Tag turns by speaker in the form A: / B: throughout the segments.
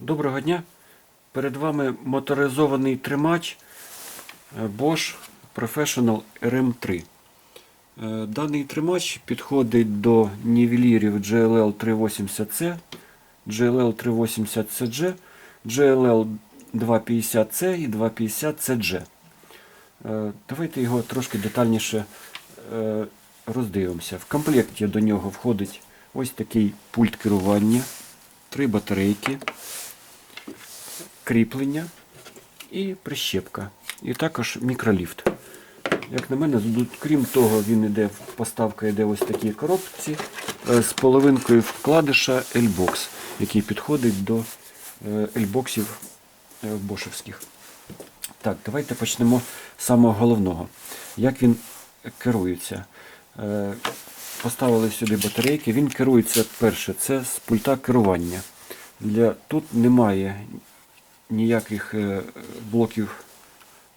A: Доброго дня. Перед вами моторизований тримач е, Bosch Professional RM3. Е, Даний тримач підходить до нівелірів GLL 380C, GLL 380CG, GLL 250C і 250CG. Е, Давайте його трошки детальніше роздивимося. В комплекті до нього входить ось такий пульт керування, три батарейки, кріплення і прищепка. І також мікроліфт. Як на мене, крім того, він іде, поставка йде ось такі коробці е, з половинкою вкладиша L-Box, який підходить до е, L-боксів е, бошевських. Так, давайте почнемо з самого головного. Як він керується? Поставили сюди батарейки. Він керується перше, це з пульта керування. Для, тут немає ніяких е, блоків,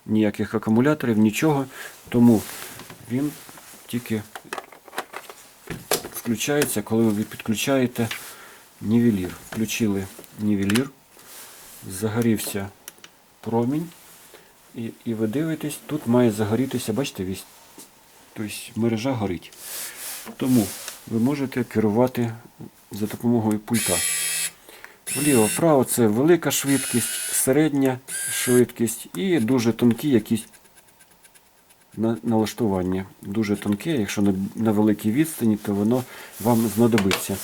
A: ніяких акумуляторів, нічого. Тому він тільки включається, коли ви підключаєте нівелір. Включили нівелір, загорівся промінь. І, і ви дивитесь, тут має загорітися, бачите, весь, тобто мережа горить. Тому ви можете керувати за допомогою пульта. Вліво, вправо це велика швидкість, середня швидкість і дуже тонкі якісь налаштування. Дуже тонке, якщо на великій відстані, то воно вам знадобиться.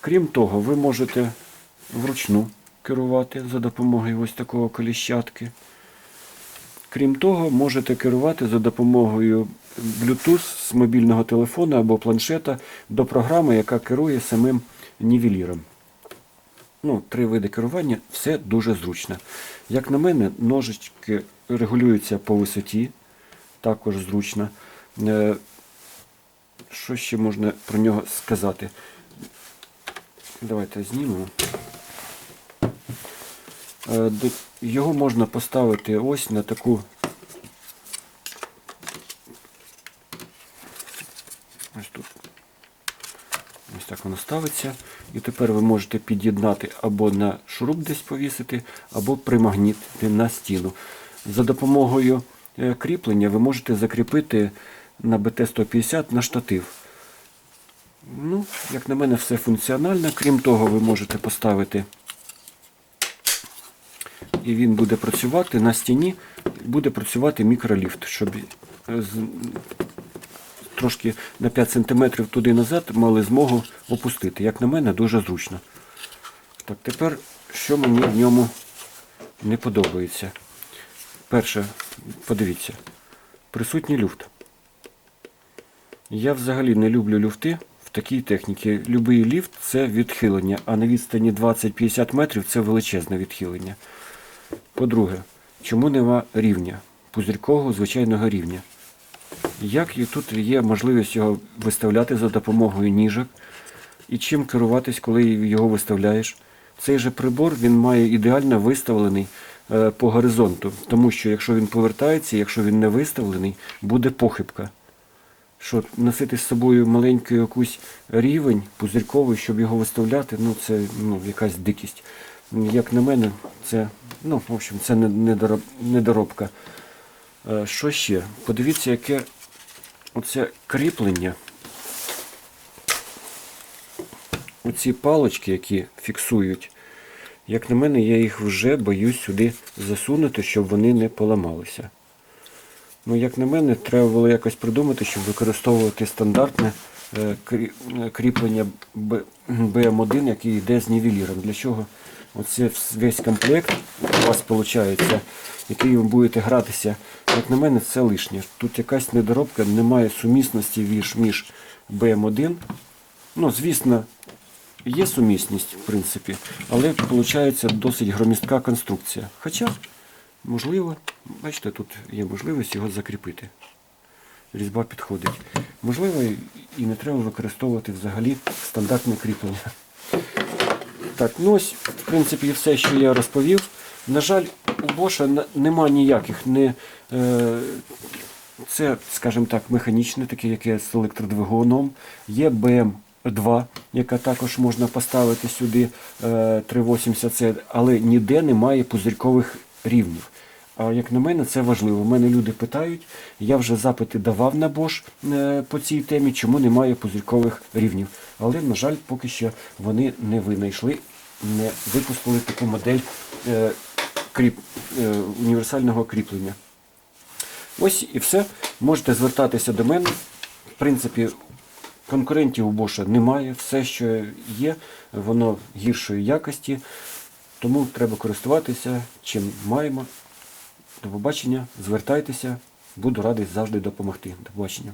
A: Крім того, ви можете вручну керувати за допомогою ось такого коліщатки. Крім того, можете керувати за допомогою Bluetooth з мобільного телефону або планшета до програми, яка керує самим нівеліром. Ну, три види керування, все дуже зручно. Як на мене, ножички регулюються по висоті, також зручно. Е, Що ще можна про нього сказати? Давайте знімемо. Е, Його можна поставити ось на таку. Ось тут. Ось так воно ставиться. І тепер ви можете під'єднати або на шуруп десь повісити, або примагнітити на стіну. За допомогою е, кріплення ви можете закріпити на БТ-150 на штатив. Ну, як на мене, все функціонально. Крім того, ви можете поставити і він буде працювати на стіні, буде працювати мікроліфт, щоб е, трошки на 5 см туди назад мали змогу опустити. Як на мене, дуже зручно. Так, тепер, що мені в ньому не подобається. Перше, подивіться, присутній люфт. Я взагалі не люблю люфти в такій техніці. Любий ліфт це відхилення, а на відстані 20-50 метрів це величезне відхилення. По-друге, чому нема рівня, пузирькового звичайного рівня? Як і тут є можливість його виставляти за допомогою ніжок, і чим керуватись, коли його виставляєш? Цей же прибор він має ідеально виставлений е, по горизонту, тому що якщо він повертається, якщо він не виставлений, буде похибка. Що носити з собою маленький якийсь рівень пузирьковий, щоб його виставляти, ну це ну, якась дикість. Як на мене, це, ну, в общем, це не- недороб- недоробка. Е, Що ще? Подивіться, яке оце кріплення. Оці палочки, які фіксують. Як на мене, я їх вже боюсь сюди засунути, щоб вони не поламалися. Ну, як на мене, треба було якось придумати, щоб використовувати стандартне кріплення Б- BM1, який йде з нівеліром. Для чого? Оце весь комплект у вас виходить, який ви будете гратися. Як на мене, це лишнє. Тут якась недоробка, немає сумісності між, між BM1. Ну, звісно, є сумісність, в принципі, але виходить досить громістка конструкція. Хоча, можливо, бачите, тут є можливість його закріпити. Різьба підходить. Можливо, і- не треба використовувати взагалі стандартне кріплення. Так, ну ось, в принципі, все, що я розповів. На жаль, у Боша нема ніяких не. Е, це, скажімо так, механічне, таке, яке з електродвигуном. Є БМ 2, яка також можна поставити сюди е, 380 це, але ніде немає пузирькових рівнів. Як на мене, це важливо. У мене люди питають, я вже запити давав на Bosch е, по цій темі, чому немає пузирькових рівнів. Але, на жаль, поки що вони не винайшли, не випустили таку модель е, кріп, е, універсального кріплення. Ось і все. Можете звертатися до мене. В принципі, конкурентів у Bosch немає. Все, що є, воно гіршої якості. Тому треба користуватися чим маємо. До побачення, звертайтеся, буду радий завжди допомогти. До побачення.